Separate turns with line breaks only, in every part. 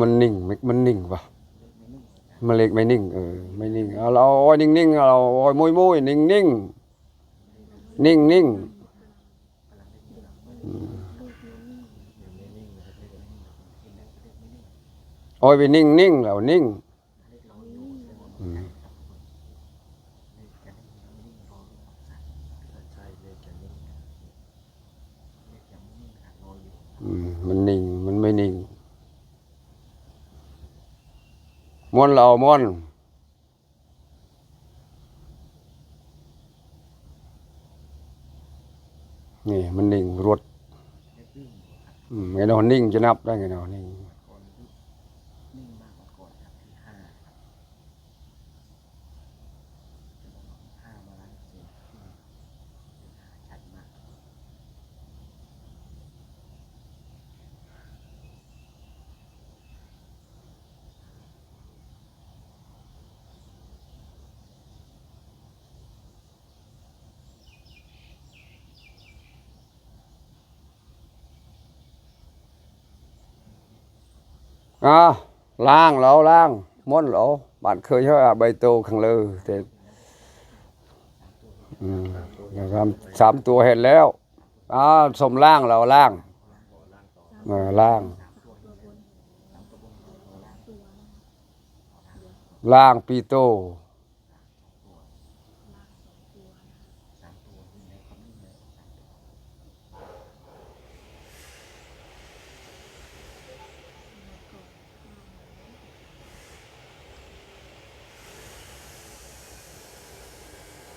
มันนิ่งไม่มันนิ่งปะมันเล็กไม่นิ่งเออไม่นิ่งเอาเราอ้อยนิ่งนิ่งๆเราอ้อยมุยมุยนิ่งนิ่งนิ่งนิ่งอืมโอ้ยไปนิ่งนิ่งเรานิ่งมันนิ่งมันไม่นิ่ง ม้วนเราม้วนนี่มันนิ่งรวดอืมไงเนานิ่งจะนับได้ไงเนาะนิ่ง อ่าล่างเราล่างม้วนเราบ้านเคยใช่ไหมใบโตขังเลยแต่อืมนะครับสามตัวเห็นแล้วอ่าสมล่างเราล่างมาล่าง ล่างปีโต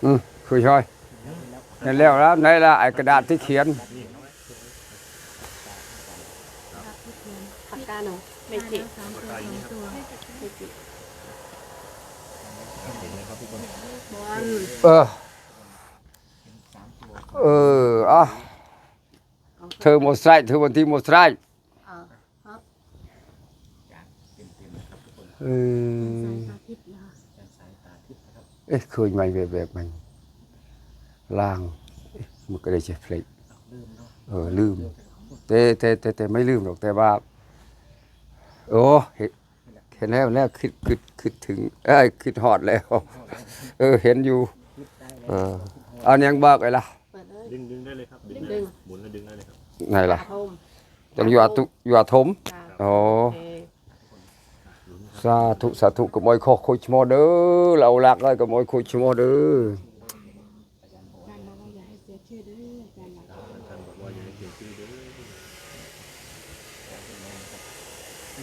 อืม คือช่อยเห็นแล้วแล้วไหนละไอ้กระดาษที่เขียน
ปากกาหนูไม่จิ
สามตัวสองตัว
ไม่จิ
เออ เอออะเธอหมดไส้เธอวันที่หมดไส้เออเอ๊ะเคยไหมแบบแบบมัน ล่างเอ๊ะมันก็ได้ใช่เพลงเออลืมแต่แต่แต่แต่ไม่ลืมหรอกแต่ว่า โอ้เห็นเห็นแล้วแล้วคิดคิดคิดถึงเอ้ยคิดฮอดแล้ว เออเห็นอยู่เออเอายังบอกไอ้ล่ะ
เปิดเลย
ดึงดึงได้เลยครับดึง
ดึง
หมุนแล้วดึงได้เลยครับ
ไหนล่ะ
อาทม
ต้องอยู่อาตุอยู่อาทม
จ้า
อ๋อ
โอเค
สาธุสาธุกับมอยขอคุยชโมเด้อเราลักเลยกับมอยคุยชโมเด้อ
การบอกว่าอย่าให้เสียชื่อเด้อการบอก
ท่านบอกว่าอย่าให้เสียชื่อเด้อ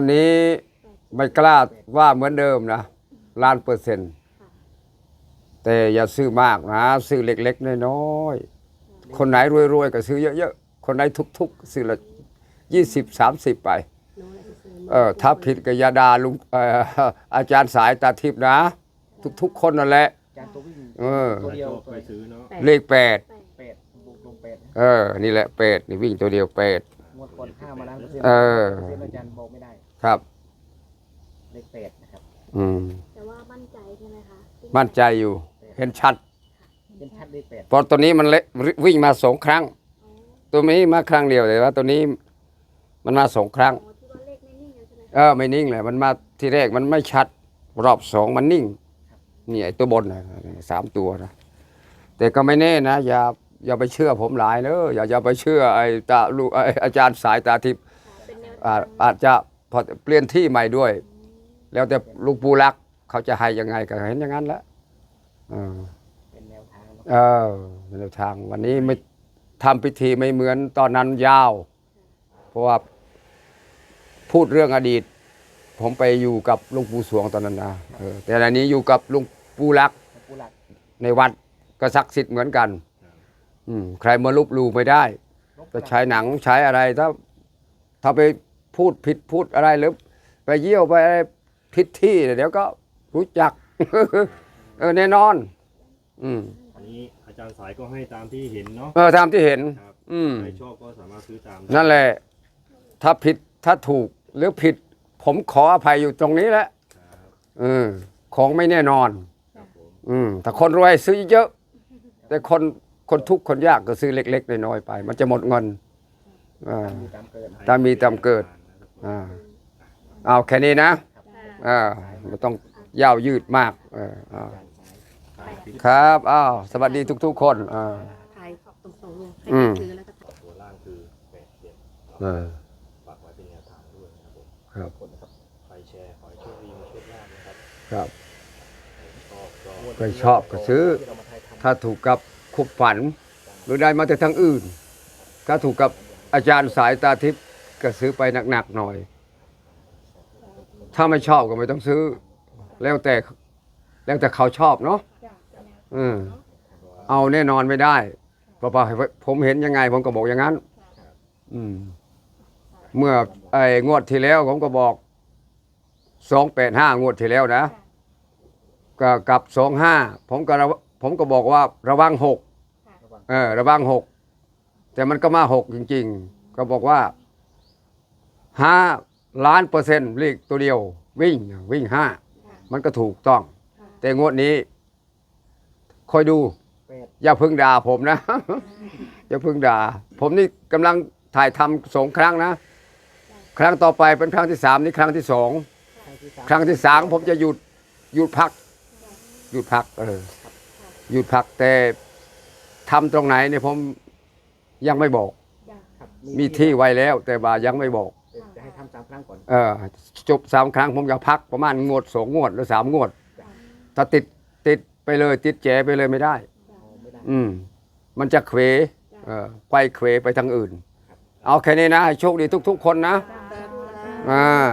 น
นี้ไม่กล้าว่าเหมือนเดิมนะล้านเปอร์เซ็นต์แต่อย่าซื้อมากนะ ซื้อเล็ก ๆ น้อยๆคนไหนรวยๆก็ซื้อเยอะๆคนไหนทุกๆซื้อละ ยี่สิบสามสิบไป
หนูเลยซื้อ
เออถ้าผิดก็อยาดาลุงเอ่ออาจารย์สายตาทิพย์นะ ทุกๆคนนั่นแหละ
จานตัววิ่ง
เออ
ตัวเดียว
ชอบไปซื้อเนาะ
เลขแปด
เป็ดบุกลงเป็ด
เออ นี่แหละเป็ดนี่วิ่งตัวเดียวเป็ด
งวดก่อนห้ามาล้านเปอร์เซ็นต์
เออ
เปอร์เซ็นต์อาจารย์บอกไม่ได้
ครับ
เลขเป็ดนะครับ
อืม
แต่ว่ามั่นใจใช่ไหมคะ
มั่นใจอยู่ เห็นชัด
เป็นชัดเลขเป็ด
เพราะตัวนี้มันเละวิ่งมาสองครั้ง ตัวนี้มาครั้งเดียวแต่ว่าตัวนี้ มันมาสองครั้ง
อ๋อที่ว่าเลขไม่นิ่งใช่ไหม
เออไม่นิ่งเลยมันมาที่แรกมันไม่ชัด รอบสองมันนิ่งนี่ไอ้ตัวบนนะสามตัวนะแต่ก็ไม่แน่นะอย่าอย่าไปเชื่อผมหลายเนอะอย่าอย่าไปเชื่อไอ้ตาลูไอ้อาจารย์สายตาทิพย์
เป็นแนว
อาจอาจจะพอเปลี่ยนที่ใหม่ด้วย แล้วแต่ลูกปูรักเขาจะให้ยังไงก็เห็นอย่างนั้นแหละเออ
เป็นแนวทางเนอะ
เออเป็นแนวทางวันนี้ไม่ทำพิธีไม่เหมือนตอนนั้นยาว เพราะว่า พูดเรื่องอดีต ผมไปอยู่กับหลุงปู่สวงตอนนั้นนะเออแต่อันนี้อยู่กับหลุงปู่ลักษณ์
ผู้หลัก
ในวัดก็ศักดิ์สิทธิ์เหมือนกัน อืมใครมาลุบลูไม่ได้จะใช้หนังใช้อะไรถ้า ถ้าไปพูดผิดพูดอะไรหรือไปเยี่ยวไปอะไรผิดที่เดี๋ยวก็รู้จัก เออแน่นอน อืม
อันนี้อาจารย์สายก็ให้ตามที่เห็นเนาะ
เออตามที่เห็น
ครับ
อืม
ใครชอบก็สามารถซื้อตามได้
นั่นแหละ ถ้าผิดถ้าถูก หรือผิด ผมขออภัยอยู่ตรงนี้แหละ
ครับ
เออของไม่แน่นอน
ครับผม
อืมถ้าคนรวยซื้อเยอะ แต่คนคนทุกข์คนยากก็ซื้อเล็ก ๆ น้อยๆไป มันจะหมดเงินอ่า
มีตามเกิน
ตามมีตามเกิดอ่าเอาแค่นี้นะอ่าไม่ต้องยาวยืดมากเออเอาครับอ้าวสวัสดีทุก ๆ คนอ่า
ถ่ายตรงๆเลย
อื
ให้
ม
ถือแล้วก็ถ่าย
ตัวล่างคือแปดเจ็ด ครับ
ครับ
ชอบก็
ก็ชอบก็ซื้อ
ที่เรามาถ่ายทำ
ถ้าถูกกับคุบฝัน หรือได้มาแต่ทางอื่น ถ้าถูกกับอาจารย์สายตาทิพย์ก็ซื้อไปหนักๆหน่อย ถ้าไม่ชอบก็ไม่ต้องซื้อ แล้วแต่แล้วแต่เขาชอบเนาะอืมเอาแน่นอนไม่ได้เพราะว่าผมเห็นยังไง ผมก็บอกอย่างนั้น อืม เมื่อไอ้งวดที่แล้วผมก็บอกสองแปดห้างวดที่แล้วนะ ก็กับสองห้าผมก็ระผมก็บอกว่าระวังหก
ระวัง
เออระวังหกแต่มันก็มาหกจริง ๆ ก็บอกว่าห้าล้านเปอร์เซ็นต์เลขตัวเดียว วิ่งวิ่งห้ามันก็ถูกต้อง แต่งวดนี้คอยดู
แปด
อย่าเพึ่งด่าผมนะ อย่าเพึ่งด่า ผมนี่กำลังถ่ายทำสองครั้งนะ ครั้งต่อไปเป็นครั้งที่สามนี่ครั้งที่สอง
ครั้งที่สาม
ครั้งที่สามผมจะหยุดหยุดพัก หยุดพัก เออ หยุดพักแต่ทำตรงไหนเนี่ยผมยังไม่บอก
ครับ
มีที่ไว้แล้ว แต่ว่ายังไม่บอก
จะให้ทำสามครั้งก่อน
เออจบสามครั้งผมจะพักประมาณงวดสองงวดหรือสามงวดถ้าติดติดไปเลยติดแจไปเลยไม่ได้
เอาไม่ได้
อืม มันจะเขวเออไปเขวไปทางอื่น เอาแค่นี้นะให้โชคดีทุก ๆ คนนะอ่า